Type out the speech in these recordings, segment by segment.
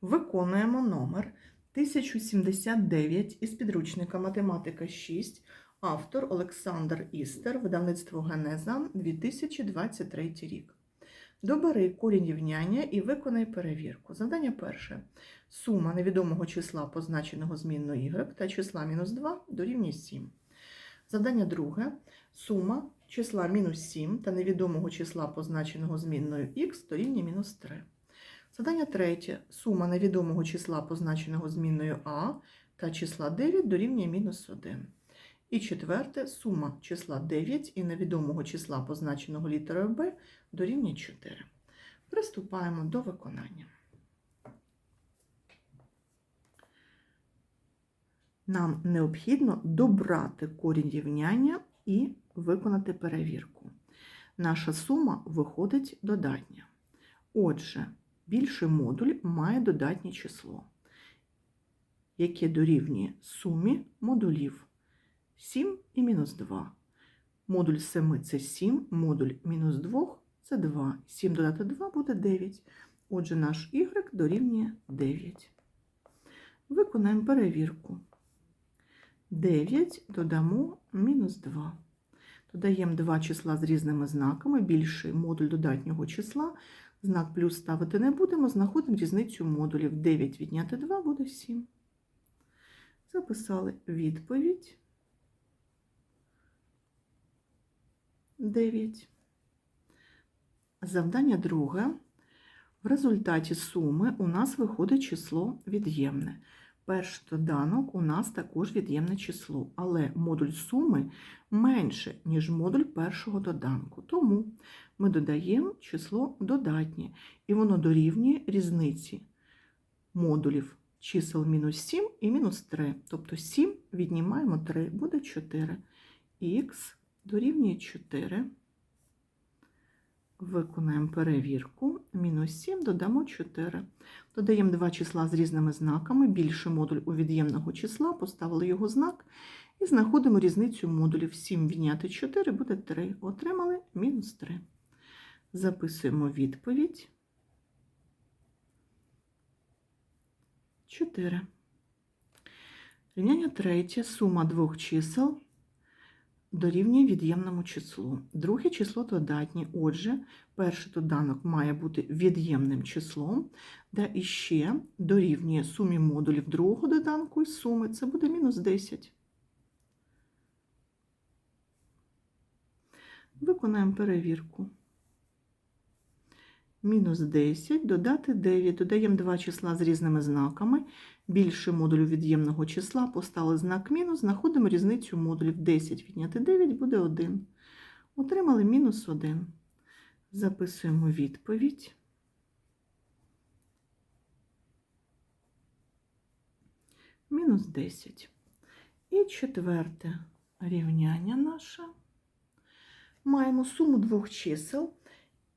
Виконуємо номер 1079 із підручника Математика 6, автор Олександр Істер, видавництво Генеза 2023 рік. Добери корінь рівняння і виконай перевірку. Завдання перше. Сума невідомого числа, позначеного змінною y, та числа мінус 2 дорівнює 7. Завдання друге. Сума числа мінус 7 та невідомого числа, позначеного змінною х, дорівнює мінус 3. Завдання третє. Сума невідомого числа, позначеного змінною а, та числа 9 дорівнює мінус 1. І четверте. Сума числа 9 і невідомого числа, позначеного літерою b, дорівнює 4. Приступаємо до виконання. Нам необхідно добрати корінь рівняння і виконати перевірку. Наша сума виходить додатня. Отже, більший модуль має додатнє число, яке дорівнює сумі модулів 7 і мінус 2. Модуль 7 це 7, модуль мінус 2 це 2. 7 додати 2 буде 9. Отже, наш y дорівнює 9. Виконаємо перевірку. 9 додамо мінус 2. Додаємо два числа з різними знаками, більший модуль додатнього числа. Знак плюс ставити не будемо, знаходимо різницю модулів. 9 відняти 2 буде 7. Записали відповідь. 9. Завдання друге. В результаті суми у нас виходить число від'ємне. Перший доданок у нас також від'ємне число, але модуль суми менше, ніж модуль першого доданку. Тому ми додаємо число додатнє, і воно дорівнює різниці модулів чисел мінус 7 і мінус 3. Тобто 7 віднімаємо 3, буде 4. Х дорівнює 4. Виконаємо перевірку. Мінус 7 додамо 4. Додаємо два числа з різними знаками. Більший модуль у від'ємного числа, поставили його знак і знаходимо різницю модулів. 7 відняти 4 буде 3. Отримали мінус 3. Записуємо відповідь. 4. Рівняння третє. Сума двох чисел дорівнює від'ємному числу. Друге число додатнє. Отже, перший доданок має бути від'ємним числом, де іще дорівнює сумі модулів другого доданку і суми. Це буде мінус 10. Виконаємо перевірку. Мінус 10, додати 9. Додаємо два числа з різними знаками. Більше модулю від'ємного числа поставили знак мінус, знаходимо різницю модулів 10 відняти 9 буде 1. Отримали мінус 1. Записуємо відповідь. Мінус 10. І четверте рівняння наше. Маємо суму двох чисел,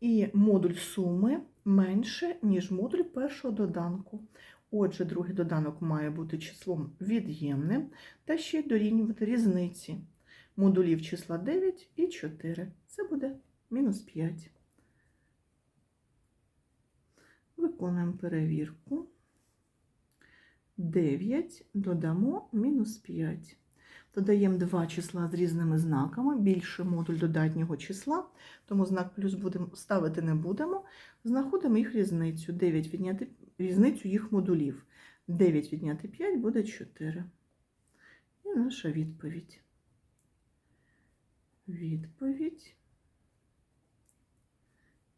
і модуль суми менше, ніж модуль першого доданку. Отже, другий доданок має бути числом від'ємним та ще й дорівнювати різниці модулів числа 9 і 4. Це буде мінус 5. Виконуємо перевірку. 9 додамо мінус 5. Додаємо два числа з різними знаками, більше модуль додатнього числа, тому знак плюс будемо, ставити не будемо. Знаходимо їх різницю. 9 відняти різницю їх модулів. 9 відняти 5 буде 4. І наша відповідь. Відповідь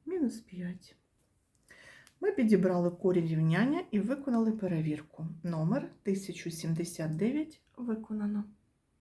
мінус 5. Ми підібрали корінь рівняння і виконали перевірку. Номер 1079 виконано.